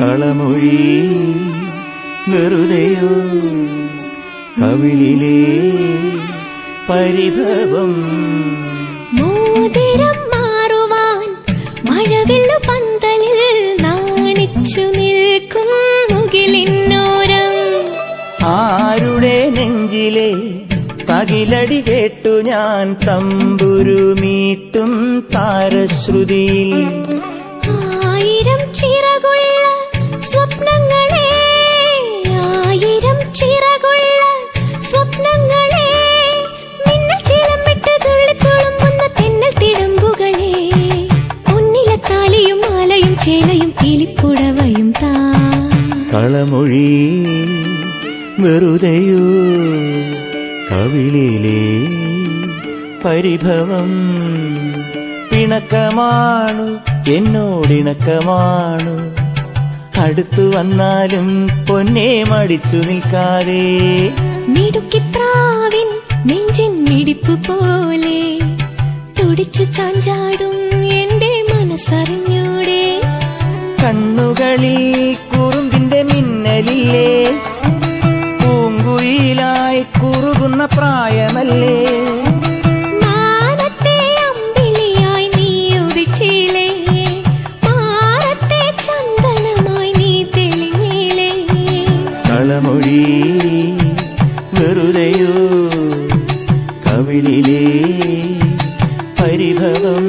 കളമൊഴി വെറുതെയോ? കവിളിലെ പരിഭവം. മോതിരം മാറുവാൻ മഴവില്ലു പന്തലിൽ നാണിച്ചു നിൽക്കും മുകിലിന്നോരം. ആരുടെ നെഞ്ചിലെ തകിലടി കേട്ടു ഞാൻ തമ്പുരുമീട്ടും താരശ്രുതിയിൽ. ആയിരം ചിറകുള്ള ചേലയും കിളിപ്പുടവയും താ. കളമൊഴി വെറുതെയോ? കവിളിലെ പരിഭവം പിണക്കമാണു എന്നോടിണക്കമാണു അടുത്തു വന്നാലും പൊന്നെ മടിച്ചു നിൽക്കാതെ. മിടുക്കിപ്രാവിൻ നെഞ്ചിൻ മിടിപ്പ് പോലെ തുടിച്ചു ചാഞ്ചാടും എന്റെ മനസ്സറിഞ്ഞു കുറുമ്പിന്റെ മിന്നലില്ലേ? പൂങ്കുയിലായി കുറുകുന്ന പ്രായമല്ലേ? വെറുതെയോ? കവിളിലെ പരിഭവം